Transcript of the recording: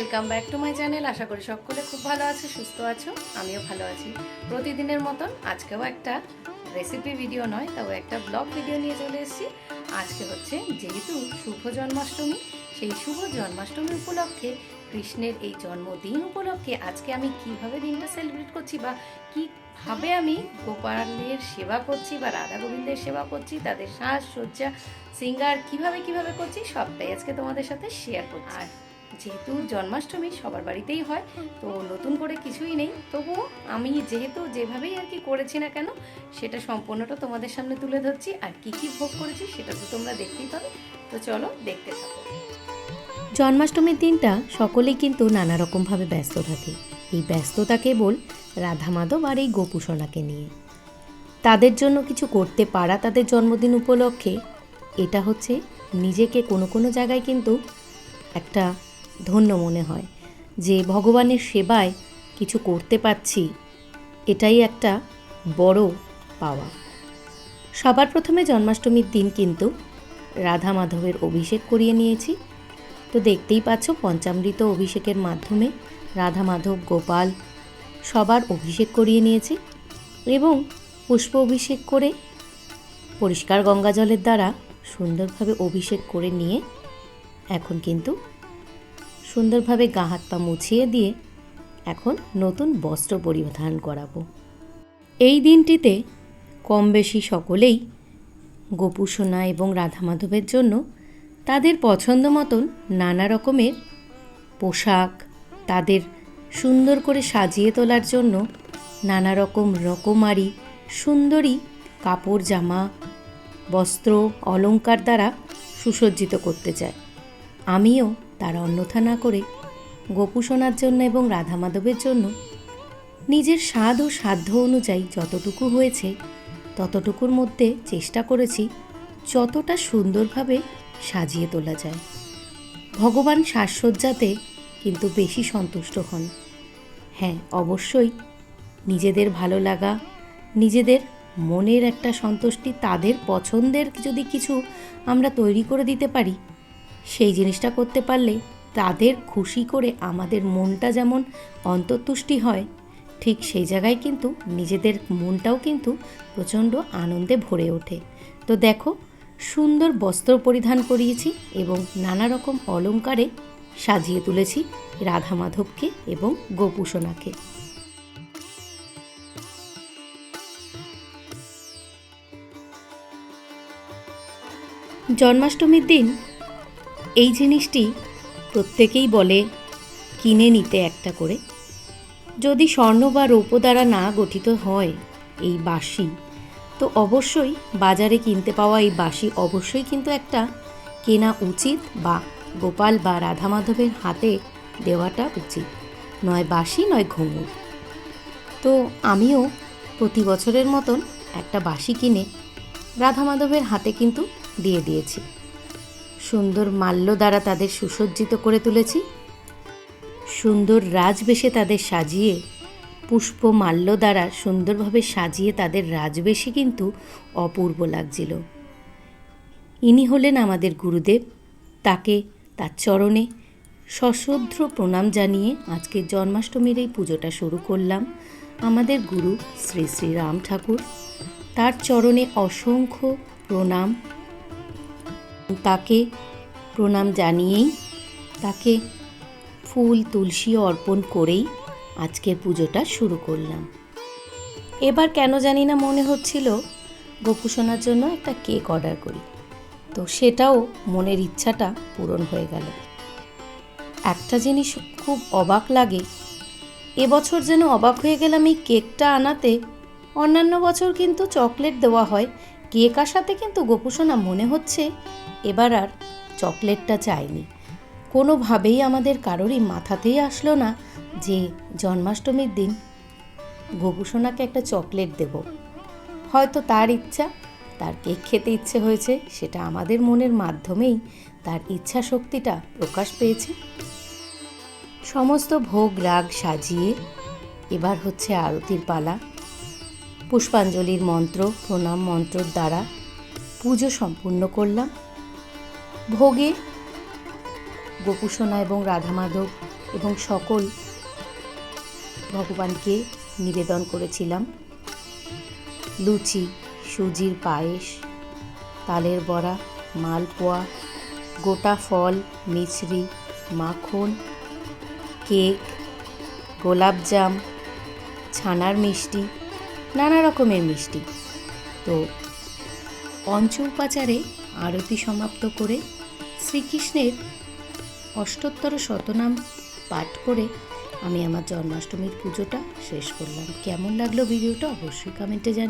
Welcome back to my channel আশা করি সকলে খুব ভালো আছে, সুস্থ আছো, আমিও ভালো আছি। প্রতিদিনের মতন আজকেও একটা রেসিপি ভিডিও নয় তবে একটা ব্লগ ভিডিও নিয়ে চলে এসেছি। আজকে হচ্ছে যেহেতু শুভ জন্মাষ্টমী, সেই শুভ জন্মাষ্টমী উপলক্ষে, কৃষ্ণের এই জন্মদিন উপলক্ষে আজকে আমি কীভাবে দিনটা সেলিব্রেট করছি বা কীভাবে আমি গোপালের সেবা করছি বা রাধা গোবিন্দের সেবা করছি, তাদের সাজসজ্জা সিঙ্গার কীভাবে কীভাবে করছি, সবটাই আজকে তোমাদের সাথে শেয়ার করছি। আর যেহেতু জন্মাষ্টমী সবার বাড়িতেই হয়, তো নতুন করে কিছুই নেই। তবুও আমি যেহেতু যেভাবেই আর কি করেছি না কেন, সেটা সম্পূর্ণটা তোমাদের সামনে তুলে ধরছি। আর কি কি ভোগ করেছি সেটা তো তোমরা দেখতেই পাবে। তো চলো দেখতে থাকো। জন্মাষ্টমীর দিনটা সকলেই কিন্তু নানা রকমভাবে ব্যস্ত থাকে। এই ব্যস্ততা কেবল রাধা মাধব আর এই গোপুসোনাকে নিয়ে। তাদের জন্য কিছু করতে পারা তাদের জন্মদিন উপলক্ষে, এটা হচ্ছে নিজেকে কোনো কোনো জায়গায় কিন্তু একটা ধন্য মনে হয় যে ভগবানের সেবায় কিছু করতে পারছি, এটাই একটা বড় পাওয়া। সবার প্রথমে জন্মাষ্টমীর দিন কিন্তু রাধা মাধবের অভিষেক করিয়ে নিয়েছি। তো দেখতেই পাচ্ছ পঞ্চামৃত অভিষেকের মাধ্যমে রাধা মাধব গোপাল সবার অভিষেক করিয়ে নিয়েছি এবং পুষ্প অভিষেক করে পরিষ্কার গঙ্গা জলের দ্বারা সুন্দরভাবে অভিষেক করে নিয়ে এখন কিন্তু সুন্দরভাবে গা হাত পা মুছিয়ে দিয়ে এখন নতুন বস্ত্র পরিধান করাবো। এই দিনটিতে কম বেশি সকলেই গোপু সোনা এবং রাধা মাধবের জন্য তাদের পছন্দ মতন নানা রকমের পোশাক, তাদের সুন্দর করে সাজিয়ে তোলার জন্য নানা রকম রকমারি সুন্দরী কাপড়, জামা, বস্ত্র, অলংকার দ্বারা সুসজ্জিত করতে চায়। আমিও তার অন্যথা না করে গোপু সোনার জন্য এবং রাধা মাধবের জন্য নিজের স্বাদ ও সাধ্য অনুযায়ী যতটুকু হয়েছে, ততটুকুর মধ্যে চেষ্টা করেছি যতটা সুন্দরভাবে সাজিয়ে তোলা যায়। ভগবান সাজসজ্জাতে কিন্তু বেশি সন্তুষ্ট হন। হ্যাঁ অবশ্যই নিজেদের ভালো লাগা, নিজেদের মনের একটা সন্তুষ্টি, তাদের পছন্দের যদি কিছু আমরা তৈরি করে দিতে পারি সেই জিনিসটা করতে পারলে তাদের খুশি করে আমাদের মনটা যেমন অন্তর্তুষ্টি হয়, ঠিক সেই জায়গায় কিন্তু নিজেদের মনটাও কিন্তু প্রচণ্ড আনন্দে ভরে ওঠে। তো দেখো, সুন্দর বস্ত্র পরিধান করিয়েছি এবং নানা রকম অলংকারে সাজিয়ে তুলেছি রাধা মাধবকে এবং গোপুসোনাকে। জন্মাষ্টমীর দিন এই জিনিসটি প্রত্যেকেই বলে, কিনে নিতে একটা করে। যদি স্বর্ণ বা রৌপ্য দ্বারা না গঠিত হয় এই বাঁশি, তো অবশ্যই বাজারে কিনতে পাওয়া এই বাঁশি অবশ্যই কিন্তু একটা কেনা উচিত বা গোপাল বা রাধা মাধবের হাতে দেওয়াটা উচিত। নয় বাঁশি, নয় ঘুঙুর। তো আমিও প্রতি বছরের মতন একটা বাঁশি কিনে রাধা মাধবের হাতে কিন্তু দিয়ে দিয়েছি। সুন্দর মাল্য দ্বারা তাদের সুসজ্জিত করে তুলেছি। সুন্দর রাজবেশে তাদের সাজিয়ে, পুষ্প মাল্য দ্বারা সুন্দরভাবে সাজিয়ে তাদের রাজবেশে কিন্তু অপূর্ব লাগছিল। ইনি হলেন আমাদের গুরুদেব। তাকে তার চরণে সশ্রদ্ধ প্রণাম জানিয়ে আজকে জন্মাষ্টমীর এই পুজোটা শুরু করলাম। আমাদের গুরু শ্রী শ্রী রাম ঠাকুর, তার চরণে অসংখ্য প্রণাম তাকে প্রণাম জানিয়েই তাকে ফুল তুলসী অর্পণ করেই আজকের পুজোটা শুরু করলাম। এবার কেন জানি না মনে হচ্ছিল গোপুসোনার জন্য একটা কেক অর্ডার করি। তো সেটাও মনের ইচ্ছাটা পূরণ হয়ে গেল। একটা জিনিস খুব অবাক লাগে এবছর যেন অবাক হয়ে গেলাম এই কেকটা আনাতে। অন্যান্য বছর কিন্তু চকলেট দেওয়া হয়, কেক আসাতে কিন্তু গোপুসোনা মনে হচ্ছে এবার আর চকলেটটা চাইনি। কোনোভাবেই আমাদের কারোরই মাথাতেই আসলো না যে জন্মাষ্টমীর দিন গোপুসোনাকে একটা চকলেট দেব। হয়তো তার ইচ্ছা, তার কেক খেতে ইচ্ছে হয়েছে, সেটা আমাদের মনের মাধ্যমেই তার ইচ্ছা শক্তিটা প্রকাশ পেয়েছে। সমস্ত ভোগ রাগ সাজিয়ে এবার হচ্ছে আরতির পালা। পুষ্পাঞ্জলির মন্ত্র, প্রণাম মন্ত্রর দ্বারা পুজো সম্পূর্ণ করলাম। ভোগে। গোপুসোনা এবং রাধা মাধব এবং সকল ভগবানকে নিবেদন করেছিলাম। লুচি, সুজির পায়েস, তালের বড়া, মালপোয়া, গোটা ফল, মিছরি, মাখন, কেক গোলাপজাম ছানার মিষ্টি, নানা রকমের মিষ্টি। তো পঞ্চ উপাচারে আরতি সমাপ্ত করে শ্রীকৃষ্ণের অষ্টোত্তর শতনাম পাঠ করে আমি আমার জন্মাষ্টমীর পুজোটা শেষ করলাম। কেমন লাগল ভিডিওটা অবশ্যই কমেন্টে জানি